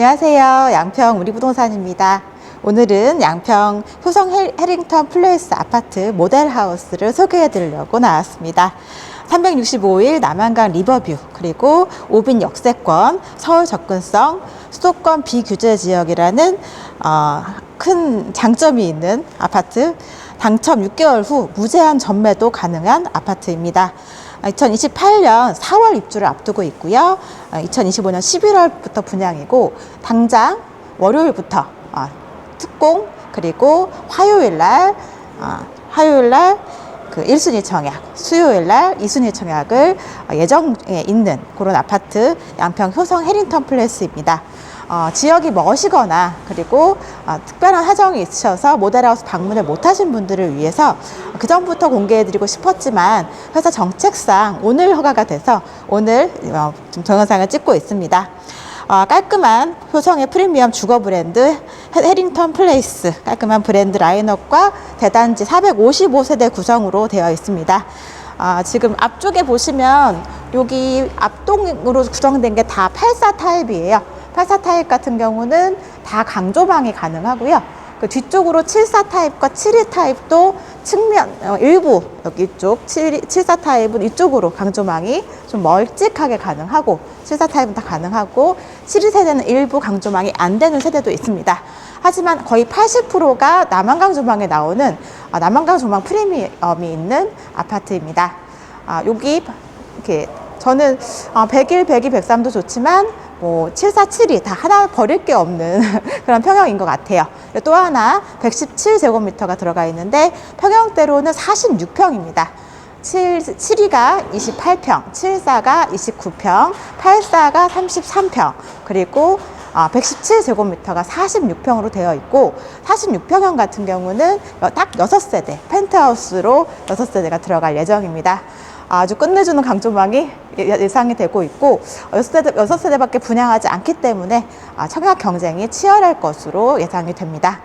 안녕하세요. 양평 우리부동산입니다. 오늘은 양평 효성 해- 해링턴 플레이스 아파트 모델하우스를 소개해 드리려고 나왔습니다. 365일 남한강 리버뷰, 그리고 오빈 역세권, 서울 접근성, 수도권 비규제 지역이라는 어, 큰 장점이 있는 아파트, 당첨 6개월 후 무제한 전매도 가능한 아파트입니다. 2028년 4월 입주를 앞두고 있고요. 2025년 11월부터 분양이고 당장 월요일부터 아, 특공 그리고 화요일 날 아, 화요일 날그 1순위 청약, 수요일 날 2순위 청약을 어, 예정에 있는 그런 아파트 양평 효성 해링턴 플레이스입니다. 어, 지역이 멋이거나 그리고 어, 특별한 사정이 있으셔서 모델하우스 방문을 못하신 분들을 위해서 그 전부터 공개해드리고 싶었지만 회사 정책상 오늘 허가가 돼서 오늘 어, 좀 동영상을 찍고 있습니다. 어, 깔끔한 효성의 프리미엄 주거 브랜드 해- 해링턴 플레이스 깔끔한 브랜드 라인업과 대단지 455세대 구성으로 되어 있습니다. 아, 지금 앞쪽에 보시면 여기 앞동으로 구성된 게 다 84 타입이에요. 84 타입 같은 경우는 다 강조방이 가능하고요. 그 뒤쪽으로 74 타입과 72 타입도 측면 어, 일부 여기 7, 74 타입은 이쪽으로 강조망이 좀 멀찍하게 가능하고 74 타입은 다 가능하고 72 세대는 일부 강조망이 안 되는 세대도 있습니다. 하지만 거의 80%가 남한강 조망에 나오는 아, 남한강 조망 프리미엄이 있는 아파트입니다. 아, 여기 이렇게 저는 어, 101, 102, 103도 좋지만 뭐 7472다 하나 버릴 게 없는 그런 평형인 것 같아요. 또 하나 117제곱미터가 들어가 있는데 평형대로는 46평입니다. 7, 7위가 28평, 74가 29평, 84가 33평, 그리고 아, 117제곱미터가 46평으로 되어 있고 46평형 같은 경우는 딱 6세대, 펜트하우스로 6세대가 들어갈 예정입니다. 아주 끝내주는 강조망이 예- 예상이 되고 있고 6세대, 6세대밖에 분양하지 않기 때문에 아, 청약 경쟁이 치열할 것으로 예상이 됩니다.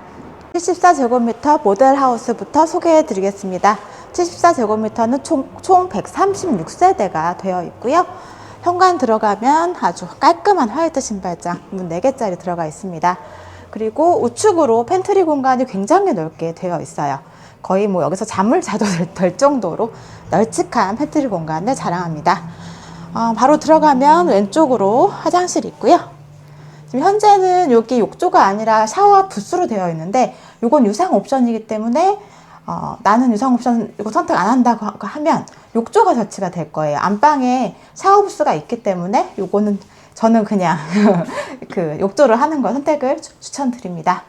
74제곱미터 모델하우스부터 소개해 드리겠습니다. 74제곱미터는 총, 총 136세대가 되어 있고요. 현관 들어가면 아주 깔끔한 화이트 신발장 문 4개짜리 들어가 있습니다. 그리고 우측으로 팬트리 공간이 굉장히 넓게 되어 있어요. 거의 뭐 여기서 잠을 자도 될, 될 정도로 널찍한 팬트리 공간을 자랑합니다. 어, 바로 들어가면 왼쪽으로 화장실이 있고요. 지금 현재는 여기 욕조가 아니라 샤워 부스로 되어 있는데 이건 유상 옵션이기 때문에 어, 나는 유상 옵션 이거 선택 안 한다고 하- 하면 욕조가 설치가 될 거예요. 안방에 샤워 부스가 있기 때문에 요거는 저는 그냥 그 욕조를 하는 걸 선택을 추- 추천드립니다.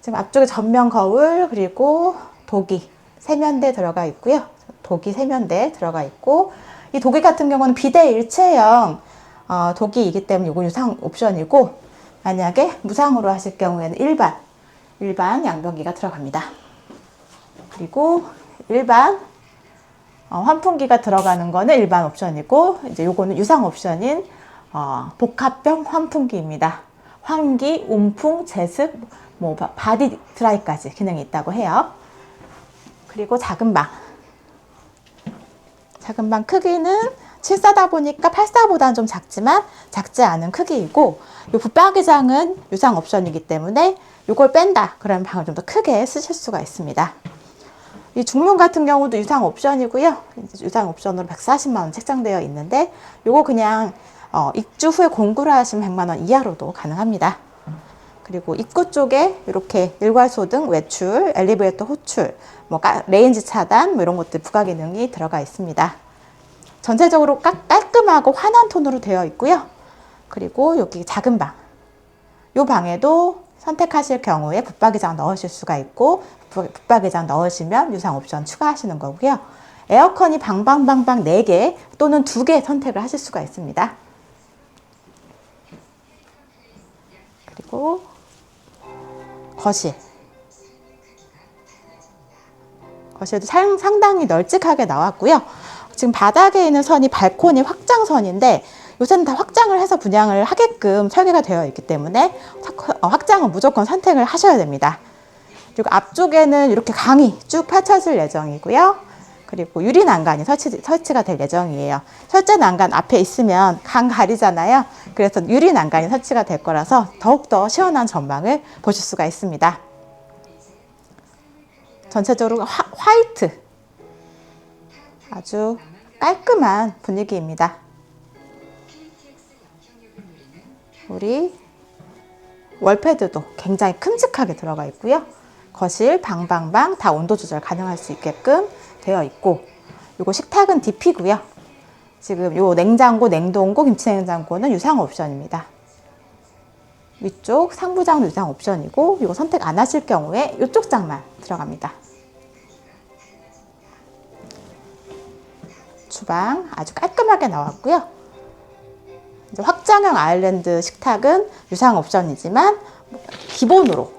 지금 앞쪽에 전면 거울 그리고 도기 세면대 들어가 있고요. 도기 세면대 들어가 있고 이 도기 같은 경우는 비대 일체형 어, 도기이기 때문에 이건 유상 옵션이고 만약에 무상으로 하실 경우에는 일반 일반 양변기가 들어갑니다. 그리고 일반 어, 환풍기가 들어가는 거는 일반 옵션이고 이제 요거는 유상 옵션인 어, 복합형 환풍기입니다. 환기, 온풍, 제습, 뭐 바- 바디 드라이까지 기능이 있다고 해요. 그리고 작은 방. 작은 방 크기는 74다 보니까 84보다는 좀 작지만 작지 않은 크기이고 이 붙박이장은 유상 옵션이기 때문에 이걸 뺀다 그러면 방을 좀 더 크게 쓰실 수가 있습니다. 이 중문 같은 경우도 유상 옵션이고요. 유상 옵션으로 140만 원 책정되어 있는데 요거 그냥 어, 입주 후에 공구를 하시면 100만 원 이하로도 가능합니다. 그리고 입구 쪽에 이렇게 일괄소 등 외출, 엘리베이터 호출, 뭐 까- 레인지 차단 뭐 이런 것들 부가 기능이 들어가 있습니다. 전체적으로 깔, 깔끔하고 환한 톤으로 되어 있고요. 그리고 여기 작은 방. 이 방에도 선택하실 경우에 붙박이장 넣으실 수가 있고 붙- 붙박이장 넣으시면 유상 옵션 추가하시는 거고요. 에어컨이 방방방방 4개 또는 2개 선택을 하실 수가 있습니다. 그리고 거실. 거실도 상- 상당히 널찍하게 나왔고요. 지금 바닥에 있는 선이 발코니 확장선인데 요새는 다 확장을 해서 분양을 하게끔 설계가 되어 있기 때문에 확- 어, 확장은 무조건 선택을 하셔야 됩니다. 그리고 앞쪽에는 이렇게 강이 쭉 펼쳐질 예정이고요. 그리고 유리 난간이 설치, 설치가 될 예정이에요. 철제 난간 앞에 있으면 강 가리잖아요. 그래서 유리 난간이 설치가 될 거라서 더욱더 시원한 전망을 보실 수가 있습니다. 전체적으로 화, 화이트 아주 깔끔한 분위기입니다. 우리 월패드도 굉장히 큼직하게 들어가 있고요. 거실, 방, 방, 방 다 온도 조절 가능할 수 있게끔 되어 있고 요거 식탁은 DP고요. 지금 요 냉장고, 냉동고, 김치냉장고는 유상 옵션입니다. 위쪽 상부장도 유상 옵션이고 이거 선택 안 하실 경우에 이쪽 장만 들어갑니다. 주방 아주 깔끔하게 나왔고요. 확장형 아일랜드 식탁은 유상 옵션이지만 기본으로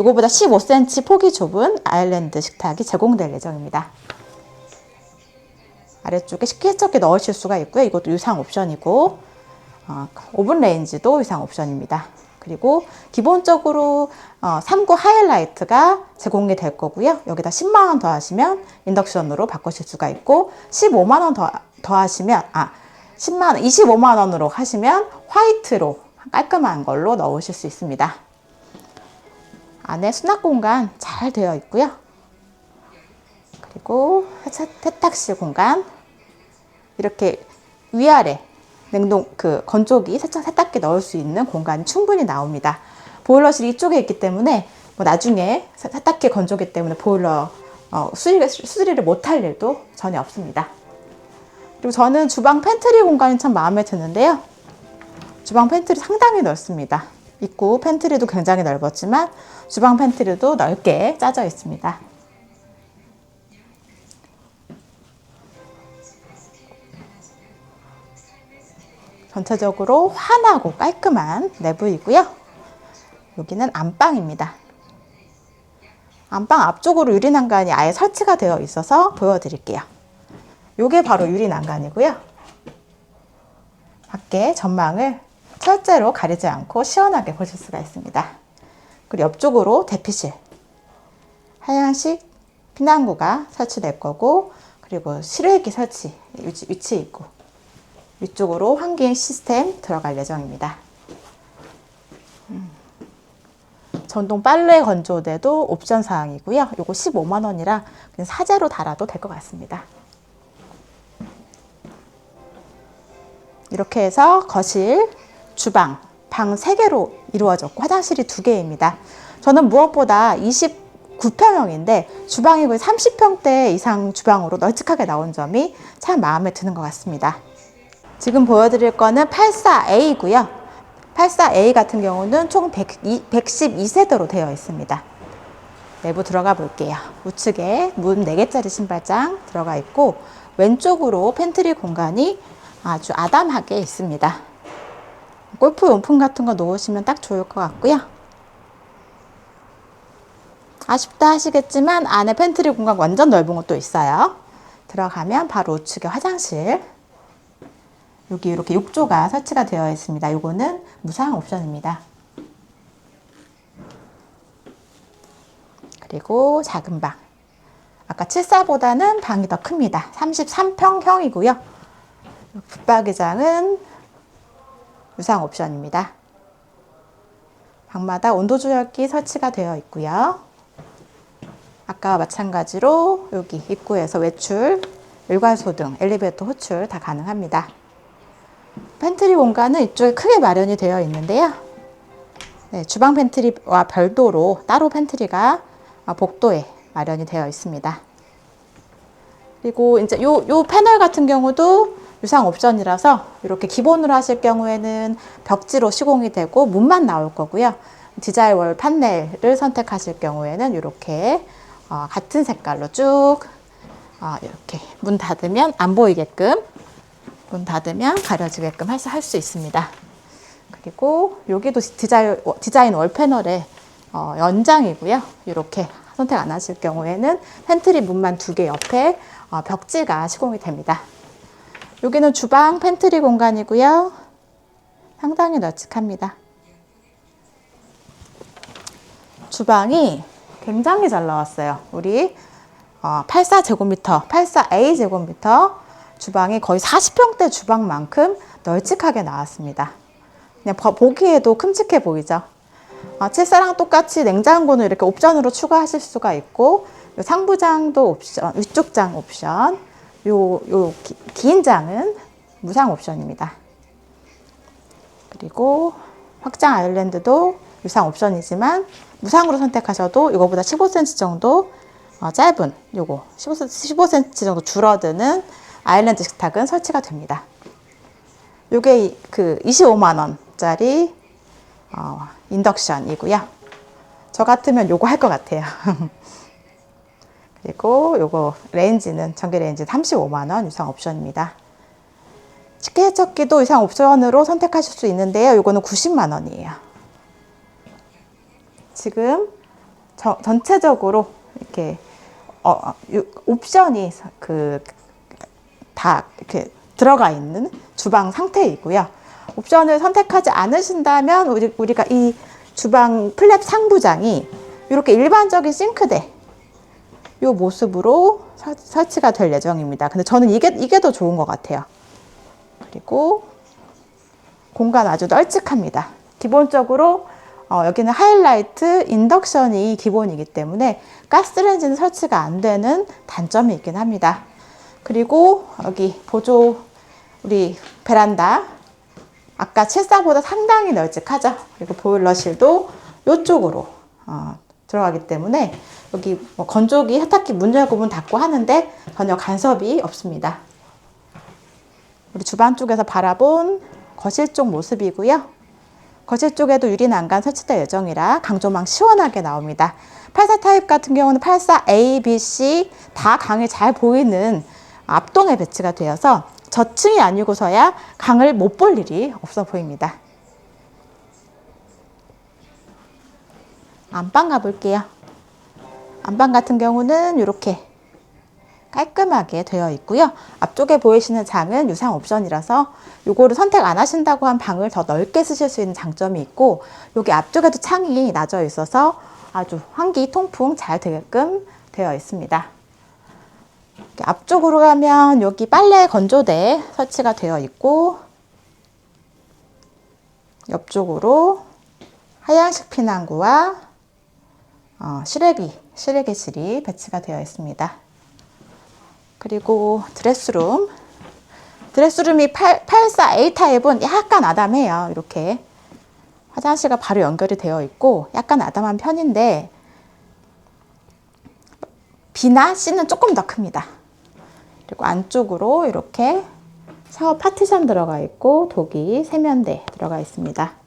이거보다 15cm 폭이 좁은 아일랜드 식탁이 제공될 예정입니다. 아래쪽에 식기세척기 넣으실 수가 있고요. 이것도 유상 옵션이고 어, 오븐 레인지도 유상 옵션입니다. 그리고 기본적으로 어, 3구 하이라이트가 제공이 될 거고요. 여기다 10만 원 더 하시면 인덕션으로 바꾸실 수가 있고 15만 원 더, 더 하시면 아 10만 원, 25만 원으로 하시면 화이트로 깔끔한 걸로 넣으실 수 있습니다. 안에 수납 공간 잘 되어 있고요. 그리고 세탁실 공간 이렇게 위아래 냉동 그 건조기 세차 세탁기 넣을 수 있는 공간이 충분히 나옵니다. 보일러실 이쪽에 있기 때문에 뭐 나중에 세- 세탁기 건조기 때문에 보일러 어, 수리, 수리를 못할 일도 전혀 없습니다. 그리고 저는 주방 팬트리 공간이 참 마음에 드는데요. 주방 팬트리 상당히 넓습니다. 입구 팬트리도 굉장히 넓었지만 주방 팬트리도 넓게 짜져 있습니다. 전체적으로 환하고 깔끔한 내부이고요. 여기는 안방입니다. 안방 앞쪽으로 유리 난간이 아예 설치가 되어 있어서 보여드릴게요. 이게 바로 유리 난간이고요. 밖에 전망을 철제로 가리지 않고 시원하게 보실 수가 있습니다. 그리고 옆쪽으로 대피실, 하얀식 피난구가 설치될 거고, 그리고 실외기 설치 위치, 위치 있고, 위쪽으로 환기 시스템 들어갈 예정입니다. 음. 전동 빨래 건조대도 옵션 사항이고요. 요거 15만 원이라 그냥 사제로 달아도 될 것 같습니다. 이렇게 해서 거실, 주방, 방 3개로 이루어졌고 화장실이 2개입니다. 저는 무엇보다 29평형인데 주방이 거의 30평대 이상 주방으로 널찍하게 나온 점이 참 마음에 드는 것 같습니다. 지금 보여드릴 거는 84A고요. 84A 같은 경우는 총 102, 112세대로 되어 있습니다. 내부 들어가 볼게요. 우측에 문 4개짜리 신발장 들어가 있고 왼쪽으로 팬트리 공간이 아주 아담하게 있습니다. 골프 용품 같은 거 놓으시면 딱 좋을 것 같고요. 아쉽다 하시겠지만 안에 팬트리 공간 완전 넓은 것도 있어요. 들어가면 바로 우측에 화장실. 여기 이렇게 욕조가 설치가 되어 있습니다. 요거는 무상 옵션입니다. 그리고 작은 방. 아까 74보다는 방이 더 큽니다. 33평형이고요. 붙박이장은 유상 옵션입니다. 방마다 온도 조절기 설치가 되어 있고요. 아까와 마찬가지로 여기 입구에서 외출, 일괄소 등, 엘리베이터 호출 다 가능합니다. 팬트리 공간은 이쪽에 크게 마련이 되어 있는데요. 네, 주방 팬트리와 별도로 따로 팬트리가 복도에 마련이 되어 있습니다. 그리고 이제 요, 요 패널 같은 경우도 유상 옵션이라서 이렇게 기본으로 하실 경우에는 벽지로 시공이 되고 문만 나올 거고요. 디자이월 판넬을 선택하실 경우에는 이렇게 어, 같은 색깔로 쭉 어, 이렇게 문 닫으면 안 보이게끔 문 닫으면 가려지게끔 할수 있습니다. 그리고 여기도 디자인, 디자인 월 패널의 어, 연장이고요. 이렇게 선택 안 하실 경우에는 팬트리 문만 두 개 옆에 어, 벽지가 시공이 됩니다. 여기는 주방 팬트리 공간이고요. 상당히 널찍합니다. 주방이 굉장히 잘 나왔어요. 우리 어, 84제곱미터, 84A 제곱미터 주방이 거의 40평대 주방만큼 널찍하게 나왔습니다. 그냥 보- 보기에도 큼직해 보이죠? 아, 칠사랑 똑같이 냉장고는 이렇게 옵션으로 추가하실 수가 있고 요 상부장도 옵션, 위쪽 장 옵션, 요, 요 기, 긴 장은 무상 옵션입니다. 그리고 확장 아일랜드도 유상 옵션이지만 무상으로 선택하셔도 이거보다 15cm 정도 어, 짧은 요거 15cm, 15cm 정도 줄어드는 아일랜드 식탁은 설치가 됩니다. 요게 이- 그 25만 원짜리 어, 인덕션이고요. 저 같으면 요거 할 것 같아요. 그리고 요거 레인지는 전기 레인지 35만 원 유상 옵션입니다. 식기 세척기도 유상 옵션으로 선택하실 수 있는데요. 요거는 90만 원이에요. 지금 저- 전체적으로 이렇게 어, 옵션이 그 다 이렇게 들어가 있는 주방 상태이고요. 옵션을 선택하지 않으신다면 우리, 우리가 이 주방 플랩 상부장이 이렇게 일반적인 싱크대 이 모습으로 설- 설치가 될 예정입니다. 근데 저는 이게 이게 더 좋은 것 같아요. 그리고 공간 아주 널찍합니다. 기본적으로 어, 여기는 하이라이트 인덕션이 기본이기 때문에 가스레인지는 설치가 안 되는 단점이 있긴 합니다. 그리고 여기 보조 우리 베란다 아까 칠사보다 상당히 널찍하죠. 그리고 보일러실도 이쪽으로 어, 들어가기 때문에 여기 뭐 건조기, 세탁기 문 열고 문 닫고 하는데 전혀 간섭이 없습니다. 우리 주방 쪽에서 바라본 거실 쪽 모습이고요. 거실 쪽에도 유리 난간 설치될 예정이라 강조망 시원하게 나옵니다. 84 타입 같은 경우는 84 A, B, C 다 강이 잘 보이는 앞동에 배치가 되어서 저층이 아니고서야 강을 못 볼 일이 없어 보입니다. 안방 가볼게요. 안방 같은 경우는 이렇게 깔끔하게 되어 있고요. 앞쪽에 보이시는 장은 유상 옵션이라서 요거를 선택 안 하신다고 한 방을 더 넓게 쓰실 수 있는 장점이 있고 여기 앞쪽에도 창이 나져 있어서 아주 환기 통풍 잘 되게끔 되어 있습니다. 앞쪽으로 가면 여기 빨래 건조대 설치가 되어 있고 옆쪽으로 하얀색 피난구와 어, 시래기, 시래기실이 배치가 되어 있습니다. 그리고 드레스룸. 드레스룸이 8, 84A 타입은 약간 아담해요. 이렇게. 화장실과 바로 연결이 되어 있고 약간 아담한 편인데 B나 C는 조금 더 큽니다. 그리고 안쪽으로 이렇게 샤워 파티션 들어가 있고 독이 세면대 들어가 있습니다.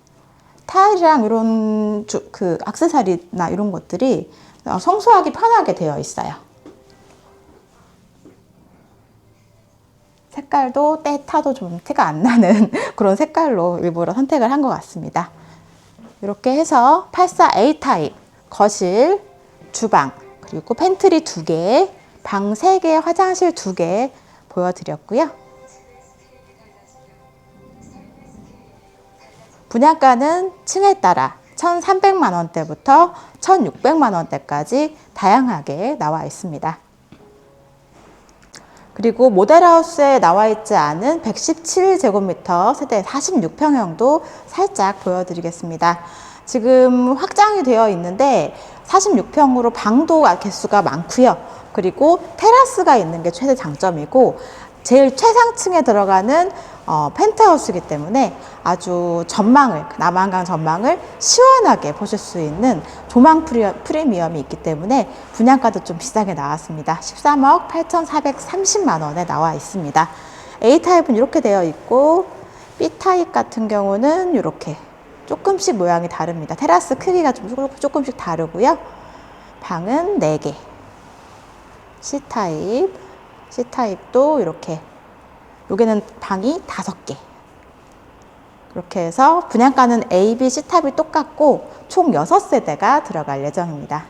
타일이랑 이런 주, 그 액세서리나 이런 것들이 어, 청소하기 편하게 되어 있어요. 색깔도 때 타도 좀 티가 안 나는 그런 색깔로 일부러 선택을 한 것 같습니다. 이렇게 해서 84A 타입 거실, 주방, 그리고 팬트리 2개, 방 3개, 화장실 2개 보여드렸고요. 분양가는 층에 따라 1,300만 원대부터 1,600만 원대까지 다양하게 나와 있습니다. 그리고 모델하우스에 나와 있지 않은 117제곱미터 세대 46평형도 살짝 보여드리겠습니다. 지금 확장이 되어 있는데 46평으로 방도 개수가 많고요. 그리고 테라스가 있는 게 최대 장점이고 제일 최상층에 들어가는 어, 펜트하우스이기 때문에 아주 전망을 남한강 전망을 시원하게 보실 수 있는 조망 프리- 프리미엄이 있기 때문에 분양가도 좀 비싸게 나왔습니다. 13억 8,430만 원에 나와 있습니다. A 타입은 이렇게 되어 있고 B 타입 같은 경우는 이렇게 조금씩 모양이 다릅니다. 테라스 크기가 좀 조금- 조금씩 다르고요. 방은 4개. C 타입, C 타입도 이렇게 여기는 방이 다섯 개. 그렇게 해서 분양가는 A, B, C 탑이 똑같고 총 6세대가 들어갈 예정입니다.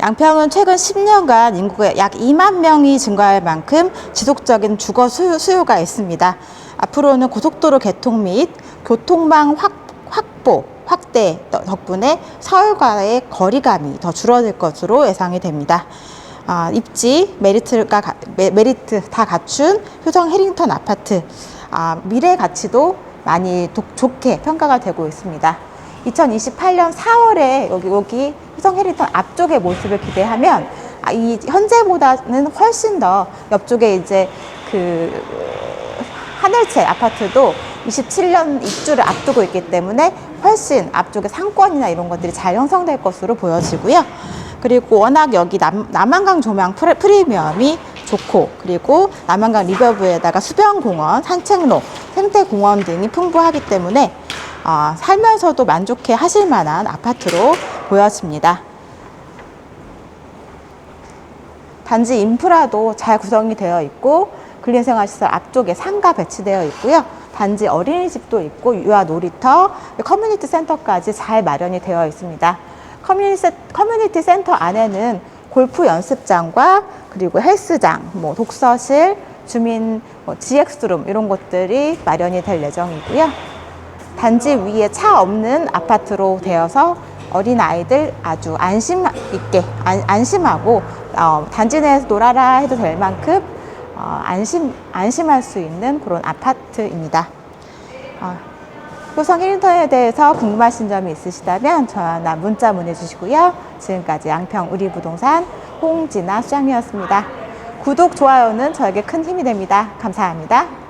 양평은 최근 10년간 인구가 약 2만 명이 증가할 만큼 지속적인 주거 수요, 수요가 있습니다. 앞으로는 고속도로 개통 및 교통망 확, 확보, 확대 덕- 덕분에 서울과의 거리감이 더 줄어들 것으로 예상이 됩니다. 아, 입지 메리트가 메리트 다 갖춘 효성 해링턴 아파트 아, 미래 가치도 많이 독- 좋게 평가가 되고 있습니다. 2028년 4월에 여기 여기 효성 해링턴 앞쪽의 모습을 기대하면 아, 이 현재보다는 훨씬 더 옆쪽에 이제 그 하늘채 아파트도 27년 입주를 앞두고 있기 때문에 훨씬 앞쪽에 상권이나 이런 것들이 잘 형성될 것으로 보여지고요. 그리고 워낙 여기 남, 남한강 조망 프레- 프리미엄이 좋고 그리고 남한강 리버브에다가 수변공원, 산책로, 생태공원 등이 풍부하기 때문에 어, 살면서도 만족해 하실 만한 아파트로 보여집니다. 단지 인프라도 잘 구성이 되어 있고 근린생활시설 앞쪽에 상가 배치되어 있고요. 단지 어린이집도 있고 유아 놀이터, 커뮤니티 센터까지 잘 마련이 되어 있습니다. 커뮤니티, 센터 안에는 골프 연습장과 그리고 헬스장, 뭐 독서실, 주민 뭐 GX룸 이런 것들이 마련이 될 예정이고요. 단지 위에 차 없는 아파트로 되어서 어린 아이들 아주 안심 있게 안, 안심하고 어, 단지 내에서 놀아라 해도 될 만큼 어, 안심 안심할 수 있는 그런 아파트입니다. 어, 효성 1인턴에 대해서 궁금하신 점이 있으시다면 저나 문자 문의 주시고요. 지금까지 양평 우리부동산 홍진아 수장이었습니다. 구독, 좋아요는 저에게 큰 힘이 됩니다. 감사합니다.